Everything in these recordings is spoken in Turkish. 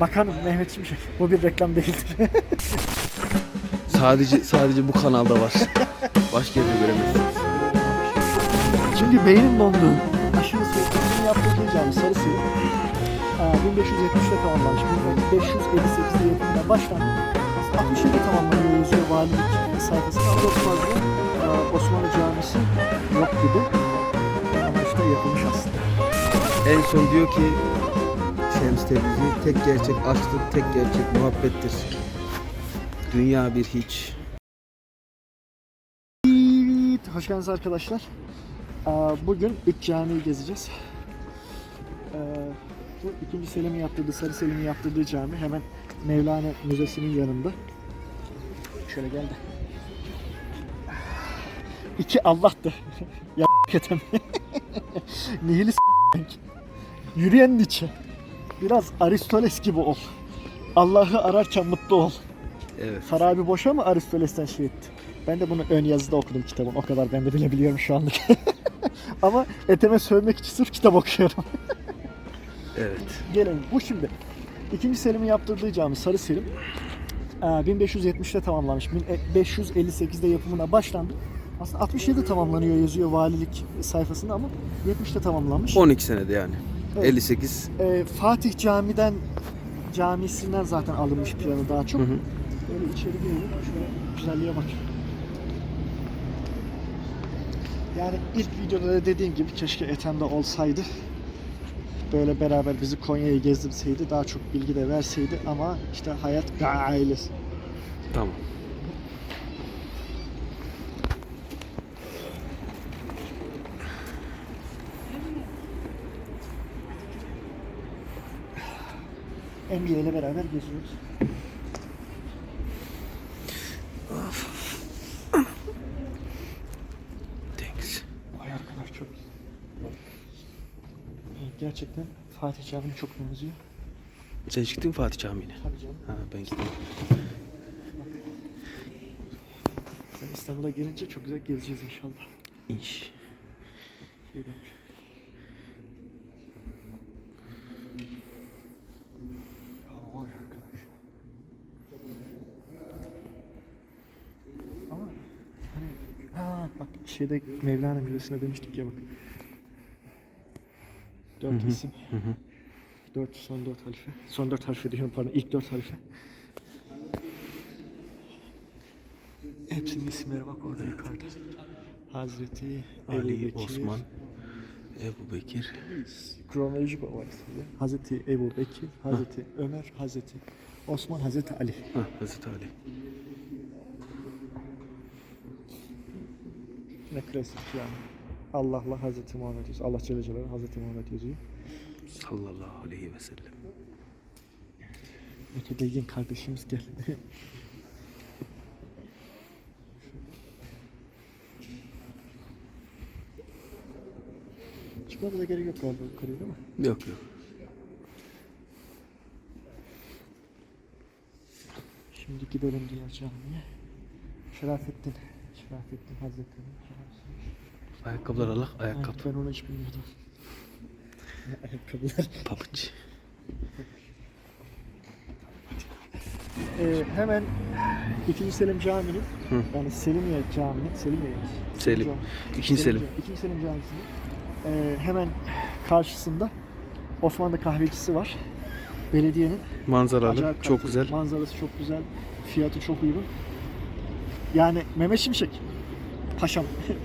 Bakanım Mehmet Şimşek. Bu bir reklam değildir. Sadece sadece bu kanalda var. Başka yerde göremezsiniz. Şimdi beynim dondu. Aşırı sürekli yaptığı cami sarı sivri. Aa, 1570'te tamamlanmış. 1558'de yapımına başlandı. Aslında 67'de tamamlanıyor yazıyor valilik sayfasında. Ama çok fazla Osmanlı camisi yok gibi. Ama işte yapılmış aslında. En son diyor ki Şems Tebrizi tek gerçek aşktır, tek gerçek muhabbettir. Dünya bir hiç. Evet, hoş geldiniz arkadaşlar. Bugün üç camiyi gezeceğiz. Bu ikinci Selim'in yaptırdığı, Sarı Selim'in yaptırdığı cami hemen Mevlana Müzesi'nin yanında. Şöyle gel de. İki Allah da. ya ketem. Nihilist Yürüyen Nietzsche. Biraz Aristoteles gibi ol. Allah'ı ararken mutlu ol. Evet. Farabi boşa mı Aristoteles'ten şey etti? Ben de bunu ön yazıda okudum kitabın. O kadar ben de bilebiliyorum şu anlık. Ama eteme sövmek için sırf kitap okuyorum. Evet. Gelelim. Bu şimdi. İkinci Selim'in yaptırdığı cami Sarı Selim. Ee, 1570'te tamamlanmış. 1558'de yapımına başlandı. Aslında 67'de tamamlanıyor yazıyor valilik sayfasında ama 70'te tamamlanmış. 12 senede yani. Evet. 58. Ee, Fatih Cami'den camisinden zaten alınmış planı daha çok. Hı hı. Böyle içeri girelim. Şöyle güzelliğe bak. Yani ilk videoda da dediğim gibi keşke Ethem'de olsaydı. Böyle beraber bizi Konya'yı gezdirseydi, daha çok bilgi de verseydi ama işte hayat ailesi. Tamam. NBA ile beraber geziyoruz. Thanks. Vay arkadaş çok Gerçekten Fatih Camii'ne çok benziyor. Sen çıktın mı Fatih Camii'ne? Tabii canım. Ha ben gittim. Sen İstanbul'a gelince çok güzel gezeceğiz inşallah. İş. Şöyle. Ya vay arkadaş. Ama hani ha bak şeyde Mevlana Müzesi'ne demiştik ya bak. Dört isim. Dört son dört halife. Son dört halife diyorum pardon. ilk dört halife. Hepsinin isimleri bak orada yukarıda. Hazreti Ali, Bekir, Osman, Ebu Bekir. kronolojik olarak söyleyeyim. Hazreti Ebu Bekir, Hazreti Ömer, Hazreti Osman, Hazreti Ali. Ha Hazreti Ali. Ne klasik yani. Allah'la Hazreti Muhammed yazıyor. Allah Celle Celaluhu Hazreti Muhammed yazıyor. Sallallahu aleyhi ve sellem. Mütedeyyin kardeşimiz gel. Çıkmada da gerek yok galiba yukarıya değil mi? Yok yok. Şimdi gidelim diğer camiye. Şerafettin. Şerafettin Hazretleri. Ayakkabılar Allah, ayakkabı. Ayakkabı. Ben onu hiç bilmiyordum. Ayakkabılar. Pabuç. Ee, hemen 2. Selim Camii'nin yani Selimiye Camii'nin Selimiye Selim. İkinci Selim. 2. Selim Camisi'nin ee, hemen karşısında Osmanlı kahvecisi var. Belediyenin Manzaralı. Çok güzel. Manzarası çok güzel. Fiyatı çok uygun. Yani Mehmet Şimşek paşam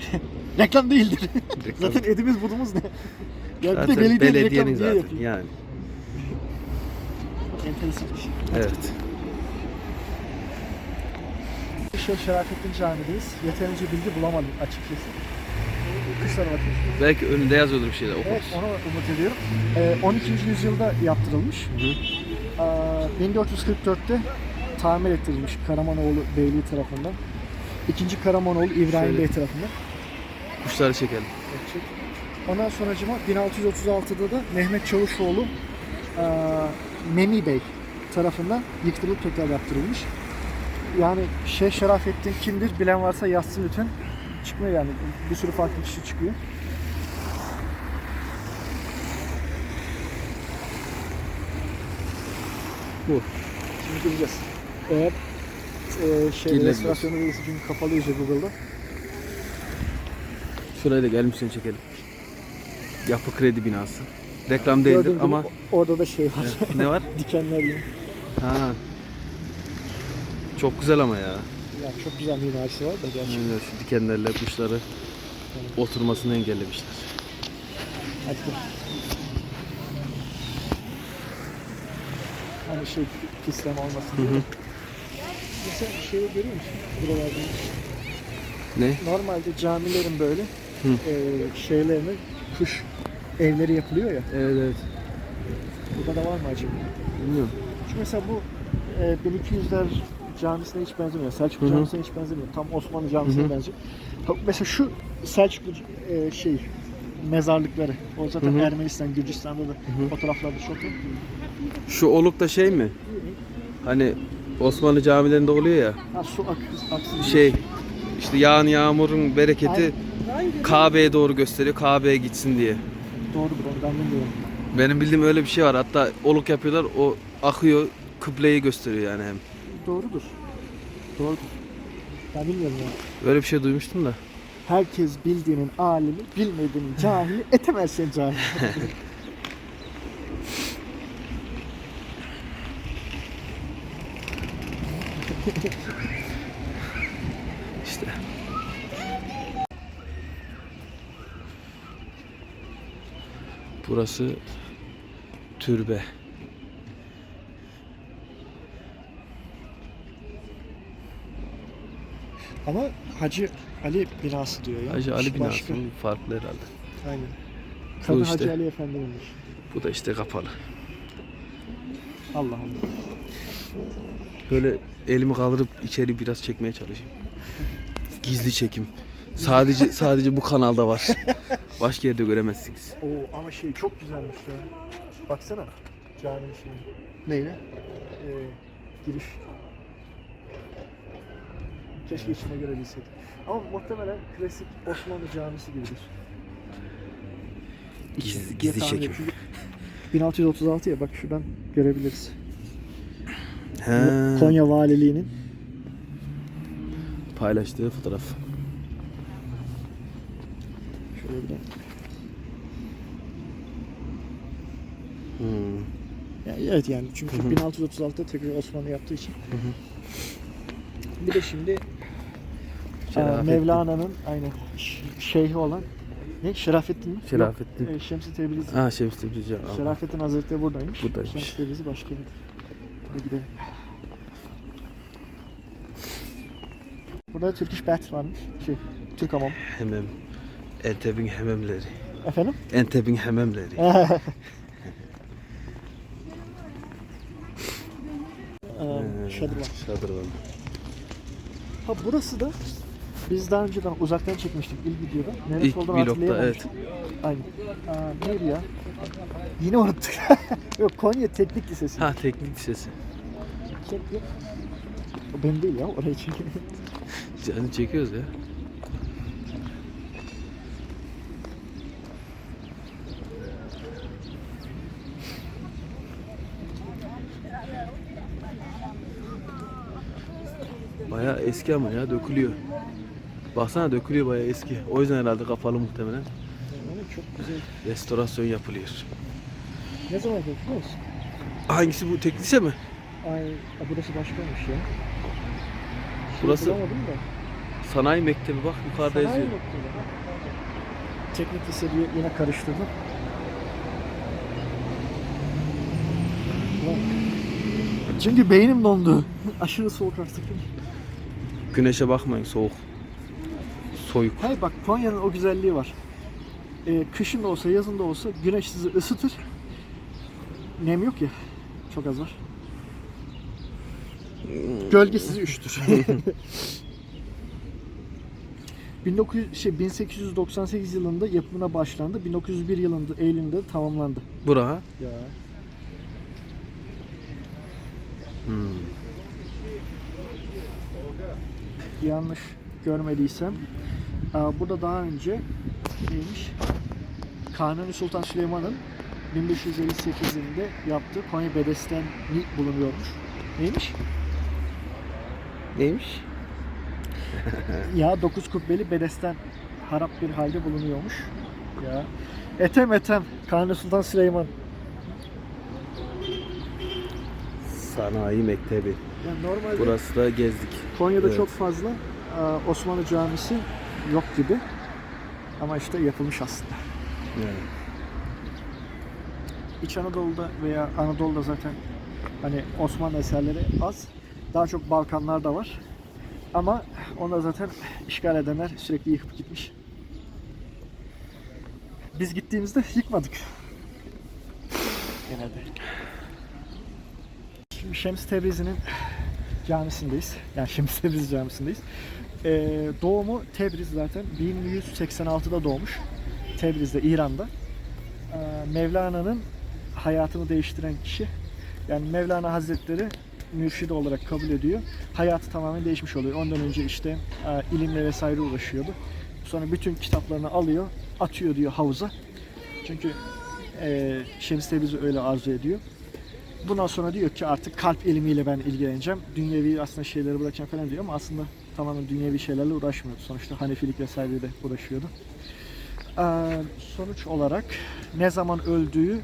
reklam değildir. Reklam. Zaten edimiz budumuz ne? Ya bir Zaten de belediye belediyenin reklam zaten yapıyor. yani. Enteresan bir şey. Evet. Şeyh Şerafettin Camii'deyiz. Yeterince bilgi bulamadım açıkçası. Kışlara bakın. Belki önünde yazıyordur bir şeyler Evet, okuruz. onu umut ediyorum. Ee, 12. yüzyılda yaptırılmış. Hı. Ee, 1444'te tamir ettirilmiş Karamanoğlu Beyliği tarafından. İkinci Karamanoğlu İbrahim Şöyle. Bey tarafından. Kuşları çekelim. Gerçek. Ondan sonracıma 1636'da da Mehmet Çavuşoğlu eee Memi Bey tarafından yıktırılıp tekrar yaptırılmış. Yani Şeyh Şerafettin kimdir bilen varsa yazsın lütfen. Çıkmıyor yani bir sürü farklı kişi çıkıyor. bu. Şimdi gireceğiz. Eğer e, şey Girilebilir. restorasyonu değilse çünkü kapalı iyice Google'da. Şurayı da gelmişken çekelim. Yapı kredi binası. Reklam değildir Gördüğün ama orada da şey var. ne var? Dikenler yine. Ha. Çok güzel ama ya. Yani çok güzel mimarisi var da gerçekten. Şu dikenlerle kuşları oturmasını engellemişler. Hadi dur. Hani şey pisleme olmasın diye. Mesela şeyi görüyor musun? Buralarda. Ne? Normalde camilerin böyle Hı. e, şeylerini kuş evleri yapılıyor ya. Evet evet. Burada da var mı acaba? Bilmiyorum. Çünkü mesela bu e, 1200'ler camisine hiç benzemiyor. Selçuklu Hı hı. camisine hiç benzemiyor. Tam Osmanlı camisine Hı hı. benziyor. Mesela şu Selçuklu e, şey mezarlıkları. O zaten Hı hı. Ermenistan, Gürcistan'da da hı. fotoğraflarda çok. Şu oluk da şey mi? Hani Osmanlı camilerinde oluyor ya. Ha su ak aksın. Şey işte yağan yağmurun bereketi. Kabe'ye doğru gösteriyor. Kabe'ye gitsin diye. Doğrudur onu ben bilmiyorum. Benim bildiğim öyle bir şey var. Hatta oluk yapıyorlar. O akıyor. Kıbleyi gösteriyor yani hem. Doğrudur. Doğrudur. Ben bilmiyorum ya. Böyle bir şey duymuştum da. Herkes bildiğinin alimi, bilmediğinin cahili, etemezsen cahil. İşte. Burası türbe. Ama Hacı Ali binası diyor ya. Hacı Ali binası başka. farklı herhalde. Aynen. Kadı işte. Hacı Ali Efendi'ninmiş. Bu da işte kapalı. Allah Allah. Böyle elimi kaldırıp içeri biraz çekmeye çalışayım. Gizli çekim. Sadece sadece bu kanalda var. Başka yerde göremezsiniz. Oo ama şey çok güzelmiş ya. Baksana caminin şeyi. Neyle? Ee, giriş. Keşke içine görebilseydik. Ama muhtemelen klasik Osmanlı camisi gibidir. Gizli, gizli çekim. ediyorum. 1636 ya bak şuradan görebiliriz. He. Konya Valiliği'nin Paylaştığı fotoğraf. şöyle bir Hmm. Yani evet yani çünkü Hı hı. 1636'da tekrar Osmanlı yaptığı için. Bir de şimdi. Mevlana'nın aynı şeyhi olan ne? Şerafettin mi? Şerafettin. Yok, e, Şems-i Tebrizi. Ha Şems Tebrizi. Şerafettin Hazretleri buradaymış. Buradaymış. Şems-i Tebrizi başka bir. Hadi gidelim. Burada Türk İş Bath varmış. Şey, Türk Hamam. Hemem. Entebin hememleri. Efendim? Entebin hememleri. Ee, Şadırvan. Şadırvan. Ha burası da biz daha önceden uzaktan çekmiştik ilk videoda. Neresi İlk olduğunu vlogda, hatırlayamamıştım. Aynen. Aa, neydi ya? Yine unuttuk. Yok Konya Teknik Lisesi. Ha teknik lisesi. Çek yok. O benim değil ya orayı çek. Yani çekiyoruz ya. Bayağı eski ama ya dökülüyor. Baksana dökülüyor bayağı eski. O yüzden herhalde kapalı muhtemelen. Çok güzel. Restorasyon yapılıyor. Ne zaman musun? Hangisi bu tek lise mi? Ay, burası başkaymış ya. Şey Burası- bulamadım da. Sanayi mektebi bak yukarıda Sanayi yazıyor. noktada. Teknik lise diye yine karıştırdım. Çünkü beynim dondu. Aşırı soğuk artık. Güneşe bakmayın soğuk. Soyuk. Hayır bak Konya'nın o güzelliği var. Ee, kışın da olsa yazın da olsa güneş sizi ısıtır. Nem yok ya. Çok az var. Gölge sizi üşütür. 1900, şey, 1898 yılında yapımına başlandı. 1901 yılında Eylül'ünde tamamlandı. Bura? Ya. Hmm. Yanlış görmediysem. Burada daha önce neymiş? Kanuni Sultan Süleyman'ın 1558'inde yaptığı Konya Bedesten bulunuyormuş. Neymiş? Neymiş? ya dokuz kubbeli Bedesten harap bir halde bulunuyormuş. Ya. Etem etem. Kanuni Sultan Süleyman. Sanayi Mektebi. Yani normalde Burası da gezdik. Konya'da Evet. çok fazla e, Osmanlı camisi yok gibi. Ama işte yapılmış aslında. Yani. İç Anadolu'da veya Anadolu'da zaten hani Osmanlı eserleri az. Daha çok Balkanlarda var. Ama onlar zaten işgal edenler sürekli yıkıp gitmiş. Biz gittiğimizde yıkmadık. Genelde. Şimdi Şems Tebrizi'nin camisindeyiz. Yani Şems Tebrizi camisindeyiz. Ee, doğumu Tebriz zaten 1186'da doğmuş. Tebriz'de, İran'da. Ee, Mevlana'nın hayatını değiştiren kişi. Yani Mevlana Hazretleri mürşidi olarak kabul ediyor. Hayatı tamamen değişmiş oluyor. Ondan önce işte e, ilimle vesaire uğraşıyordu. Sonra bütün kitaplarını alıyor, atıyor diyor havuza. Çünkü e, Şems Tebrizi öyle arzu ediyor. Bundan sonra diyor ki artık kalp ilmiyle ben ilgileneceğim. Dünyevi aslında şeyleri bırakacağım falan diyor ama aslında tamamen dünyevi şeylerle uğraşmıyordu. Sonuçta Hanefilik vesaire de uğraşıyordu. Ee, sonuç olarak ne zaman öldüğü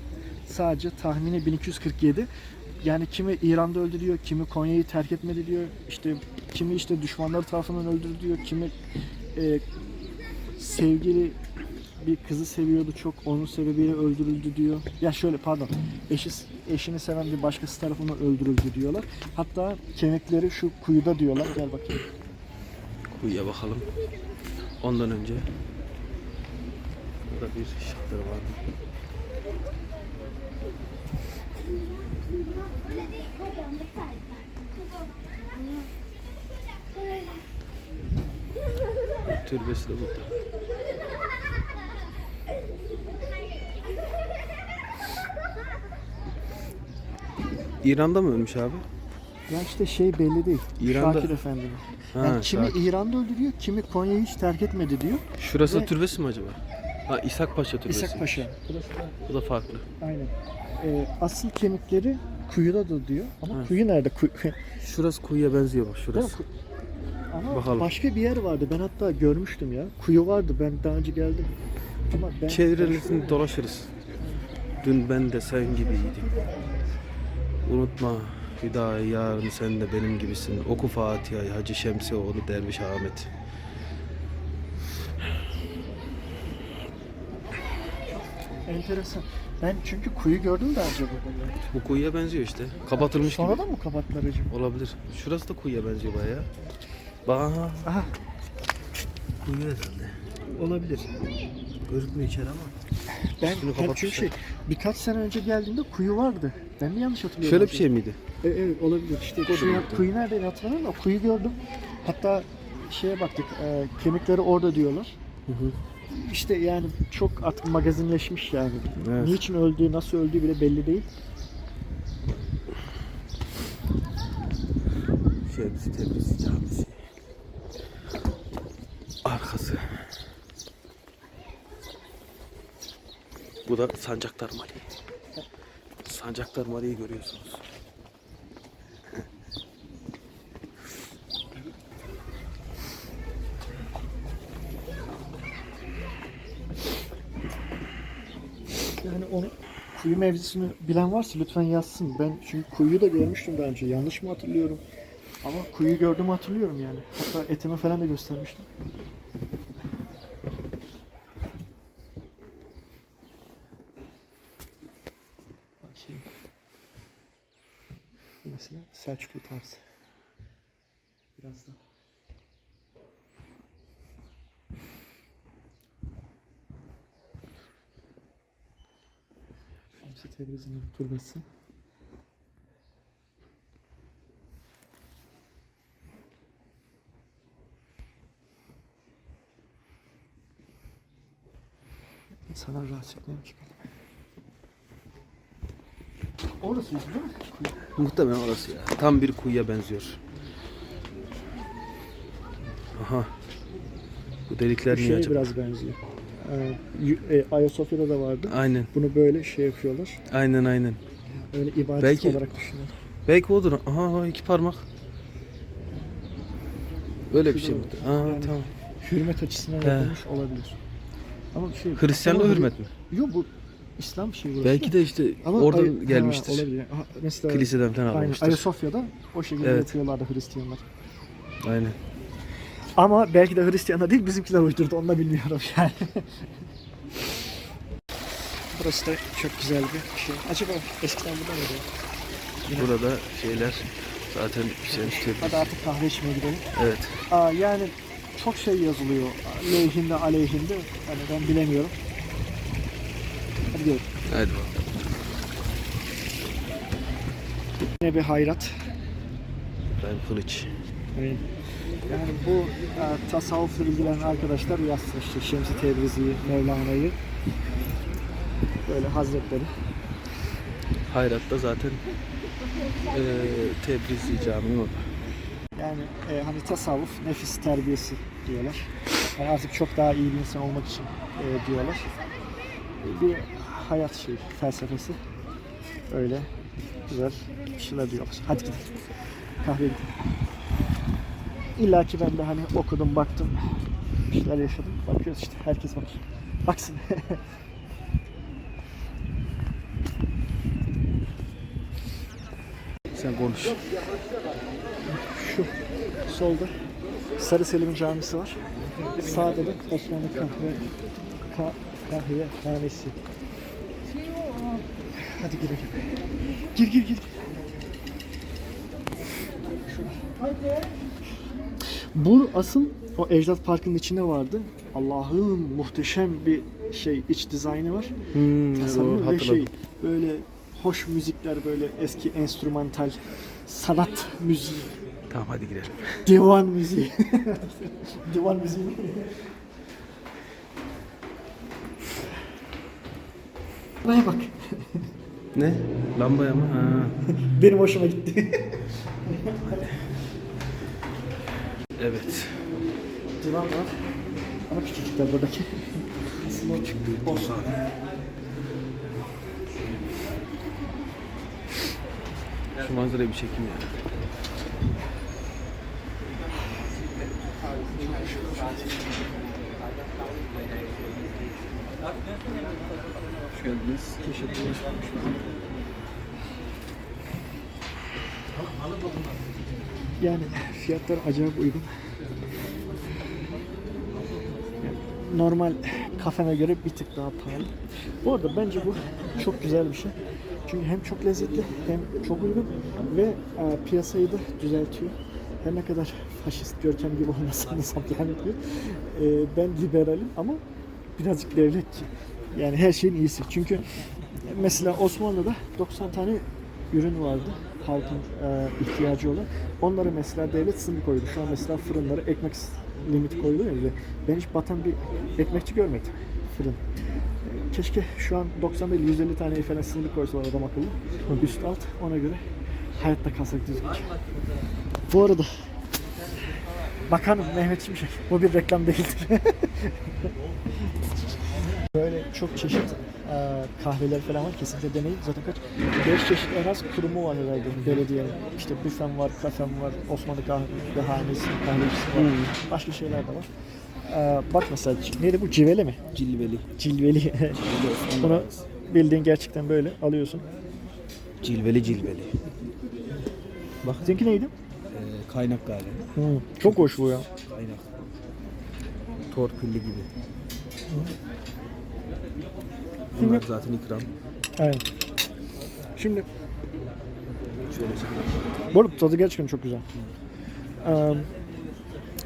sadece tahmini 1247. Yani kimi İran'da öldü diyor, kimi Konya'yı terk etmedi diyor. İşte kimi işte düşmanları tarafından öldürdü diyor. Kimi e, sevgili bir kızı seviyordu çok. Onun sebebiyle öldürüldü diyor. Ya şöyle pardon. Eşi, eşini seven bir başkası tarafından öldürüldü diyorlar. Hatta kemikleri şu kuyuda diyorlar. Gel bakayım. Kuyuya bakalım. Ondan önce burada bir şahtır var. Türbesi de burada. İran'da mı ölmüş abi? Ya işte şey belli değil. İran'da- Şakir Efendi. Ha, Yani kimi Şakir. İran'da öldürüyor, kimi Konya'yı hiç terk etmedi diyor. Şurası Ve- türbesi mi acaba? Ha İshak Paşa türbesi. İshak Paşa. Burası da Bu da farklı. aynen. Ee, asıl kemikleri kuyuda da diyor. Ama Evet. kuyu nerede? Kuyu... Şurası kuyuya benziyor bak şurası. Ama Bakalım. başka bir yer vardı. Ben hatta görmüştüm ya. Kuyu vardı. Ben daha önce geldim. Ama ben Çevrelesini dolaşırız. Dün ben de sen gibiydim. Unutma Hüdayi yarın sen de benim gibisin. Oku Fatiha'yı Hacı Şemsioğlu Derviş Ahmet. enteresan. Ben çünkü kuyu gördüm daha önce burada. ya. Bu kuyuya benziyor işte. Kapatılmış gibi. Sonradan mı kapattılar acaba? Olabilir. Şurası da kuyuya benziyor bayağı. Bak Aha kuyu herhalde. olabilir. Gözükmüyor içeri ama. Ben ben çünkü şey, birkaç sene önce geldiğimde kuyu vardı. Ben mi yanlış hatırlıyorum? Şöyle bir şey miydi? E, evet olabilir. İşte kuyu, kuyu nerede hatırlamıyorum da kuyu gördüm. Hatta şeye baktık. e, kemikleri orada diyorlar. Hı hı. İşte yani çok artık magazinleşmiş yani. Evet. Niçin öldüğü, nasıl öldüğü bile belli değil. Şemsi Tebrizi Camisi. Arkası. Bu da Sancaktar Mali. Sancaktar Mali'yi görüyorsunuz. Yani onu kuyu mevzisini bilen varsa lütfen yazsın. Ben çünkü kuyuyu da görmüştüm daha önce. Yanlış mı hatırlıyorum? Ama kuyu gördüğümü hatırlıyorum yani. Hatta etimi falan da göstermiştim. Bakayım. Mesela Selçuklu tarzı. Biraz da. Şemsi Tebrizi'nin türbesi. Etmeye çıkalım. Orası değil mi? Muhtemelen orası ya. Tam bir kuyuya benziyor. Aha. Bu delikler Bu niye şeye acaba? biraz benziyor. Ee, y- e, Ayasofya'da da vardı. Aynen. Bunu böyle şey yapıyorlar. Aynen aynen. Öyle ibadet Belki- olarak düşünüyorlar. Belki odur. Aha iki parmak. Böyle bir şey mi? Aa Yani- tamam. Hürmet açısından yapılmış olabilir. Ama bir şey Hristiyanlığa Ama- hürmet mi? Yok bu İslam şeyi burası. Belki de işte Ama oradan Ay- gelmiştir. Olabilir. Ha, mesela Kiliseden falan Aynen. almıştır. Ayasofya'da o şekilde Evet. yapıyorlardı Hristiyanlar. Aynen. Ama belki de Hristiyanlar değil bizimkiler uydurdu onu da bilmiyorum yani. Burası da çok güzel bir şey. Acaba eskiden burada mıydı? Burada şeyler zaten şey Hadi artık kahve içmeye gidelim. evet. Aa, yani çok şey yazılıyor. Lehinde, aleyhinde. Hani ben bilemiyorum. Hadi gidelim. Hadi bakalım. Yine bir hayrat. Ben kılıç. Yani, yani bu e, tasavvufla ilgilenen arkadaşlar yazsın işte Şems-i Tebrizi'yi, Mevlana'yı. Böyle hazretleri. Hayrat'ta zaten eee Tebrizi Camii orada. Yani e, hani tasavvuf, nefis terbiyesi diyorlar. Yani artık çok daha iyi bir insan olmak için e, diyorlar. Bir hayat şey, felsefesi. Öyle güzel bir şeyler diyorlar. Hadi gidelim. Kahve. İlla ki ben de hani okudum, baktım. Bir şeyler yaşadım. Bakıyoruz işte. Herkes bakıyor. Baksın. Sen konuş. Şu solda Sarı Selim'in camisi var. Sağda da Osmanlı kahve ka, kahve hanesi. Hadi girelim. Gir gir gir. Bu asıl o Ecdat Parkı'nın içinde vardı. Allah'ım muhteşem bir şey iç dizaynı var. Hmm, Tasarımı doğru, ve şey böyle hoş müzikler böyle eski enstrümantal sanat müziği Tamam hadi gidelim. Divan müziği. Divan müziği. Buraya bak. Ne? Lambaya mı? Ha. Benim hoşuma gitti. Evet. Divan var. Ama küçücükler buradaki. Olsun. Şu manzarayı bir çekeyim ya. Hoş geldiniz. Teşekkürler. Yani fiyatlar acayip uygun. Normal kafeme göre bir tık daha pahalı. Bu arada bence bu çok güzel bir şey. Çünkü hem çok lezzetli hem çok uygun ve e, piyasayı da düzeltiyor. Her ne kadar faşist görkem gibi olmasa da yapıyor. E, ben liberalim ama birazcık devletçi. Yani her şeyin iyisi. Çünkü mesela Osmanlı'da 90 tane ürün vardı halkın e, ihtiyacı olan. Onları mesela devlet sınır koydu. Şu an mesela fırınlara ekmek limiti koyuluyor ya. Ben hiç batan bir ekmekçi görmedim fırın. Keşke şu an 90 değil 150 tane falan sınır koysalar adam akıllı. Üst alt ona göre hayatta kalsak düzgünce. Bu arada Bakanım Mehmet Şimşek. Bu bir reklam değildir. Böyle çok çeşit e, kahveler falan var. Kesinlikle deneyin. Zaten kaç? 5 çeşit en az kurumu var herhalde belediyenin. İşte büfem var, kafem var, Osmanlı kahvehanesi, kahvecisi var. Başka şeyler de var. E, bak mesela neydi bu? Civeli mi? Cilveli. Cilveli. Bunu bildiğin gerçekten böyle alıyorsun. Cilveli cilveli. Bak. Seninki neydi? Ee, kaynak galiba. Hı, çok hoş bu ya. Kaynak. Torpilli gibi. Bunlar zaten ikram. Aynen. Şimdi Şöyle çekelim. Bu arada tadı gerçekten çok güzel. Ee,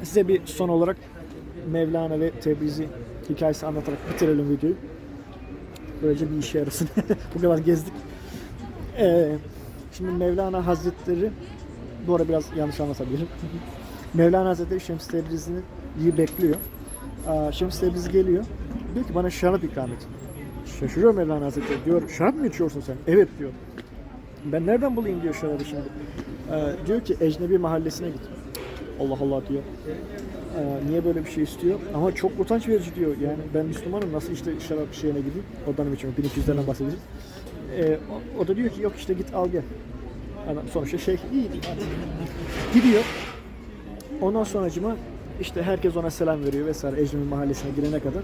size bir son olarak Mevlana ve Tebrizi hikayesi anlatarak bitirelim videoyu. Böylece bir işe yarasın. Bu kadar gezdik. Ee, şimdi Mevlana Hazretleri bu ara biraz yanlış anlatabilirim. Mevlana Hazretleri Şems Tebrizi'ni iyi bekliyor. Ee, Şems Tebrizi geliyor. Diyor ki bana şarap ikram et. Şaşırıyor Mevlana Hazretleri. Diyor şarap mı içiyorsun sen? Evet diyor. Ben nereden bulayım diyor şarabı şimdi. Ee, diyor ki ecnebi mahallesine git. Allah Allah diyor. Ee, niye böyle bir şey istiyor? Ama çok utanç verici diyor. Yani ben Müslümanım nasıl işte şarap şeyine gideyim? O dönem için 1200'lerden bahsedeceğiz. Ee, o, o da diyor ki yok işte git al gel. Adam sonuçta şey iyi hadi. Gidiyor. Ondan sonracıma işte herkes ona selam veriyor vesaire Ecnebi mahallesine girene kadar.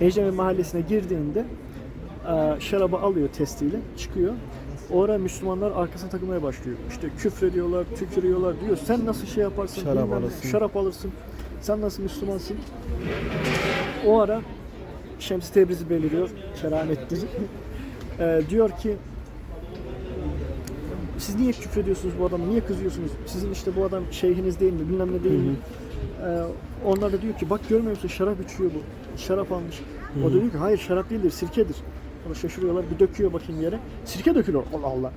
Ecnebi mahallesine girdiğinde e, şarabı alıyor testiyle çıkıyor. O ara Müslümanlar arkasına takılmaya başlıyor. İşte küfrediyorlar, tükürüyorlar diyor. Sen nasıl şey yaparsın? Şarap bilmem alırsın. Şarap alırsın. Sen nasıl Müslümansın? O ara Şems Tebrizi beliriyor. Keramettir. E, diyor ki siz niye küfrediyorsunuz bu adama? Niye kızıyorsunuz? Sizin işte bu adam şeyhiniz değil mi? Bilmem ne değil mi? Ee, onlar da diyor ki bak görmüyor musun şarap içiyor bu. Şarap almış. O da diyor ki hayır şarap değildir sirkedir. Sonra şaşırıyorlar bir döküyor bakayım yere. Sirke dökülüyor. Allah Allah.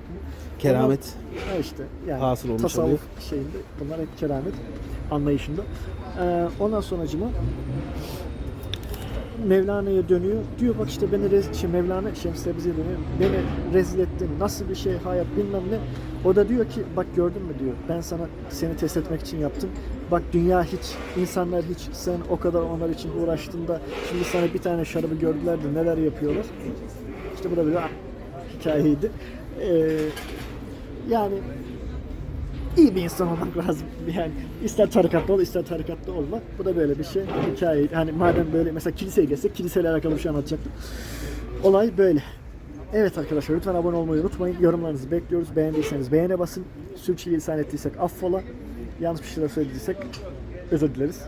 Keramet. Ha işte yani Hasıl olmuş tasavvuf oluyor. şeyinde bunlar hep keramet anlayışında. Ee, ondan sonracıma Mevlana'ya dönüyor. Diyor bak işte beni rez, şey Mevlana Şems bize dönüyor. Beni rezil ettin. Nasıl bir şey hayat bilmem ne. O da diyor ki bak gördün mü diyor. Ben sana seni test etmek için yaptım. Bak dünya hiç, insanlar hiç sen o kadar onlar için uğraştın da şimdi sana bir tane şarabı gördüler de neler yapıyorlar. İşte bu da bir hikayeydi. Ee, yani iyi bir insan olmak lazım. Yani ister tarikatlı ol, ister tarikatlı olma. Bu da böyle bir şey. Hikaye. Hani madem böyle mesela kiliseye gelsek kiliseyle alakalı bir şey anlatacaktım. Olay böyle. Evet arkadaşlar lütfen abone olmayı unutmayın. Yorumlarınızı bekliyoruz. Beğendiyseniz beğene basın. Sürçülisan ettiysek affola. Yanlış bir şeyler söylediysek özür dileriz.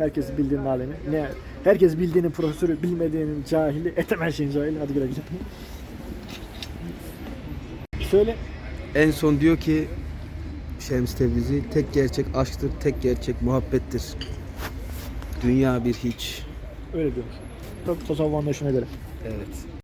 Herkes bildiğinin alemi. Ne? Herkes bildiğinin profesörü, bilmediğinin cahili, etemel şeyin cahili. Hadi güle güle. Söyle. En son diyor ki Şems Tebrizi tek gerçek aşktır, tek gerçek muhabbettir. Dünya bir hiç. Öyle diyormuş. Tabii tasavvuf anlayışına göre. Evet.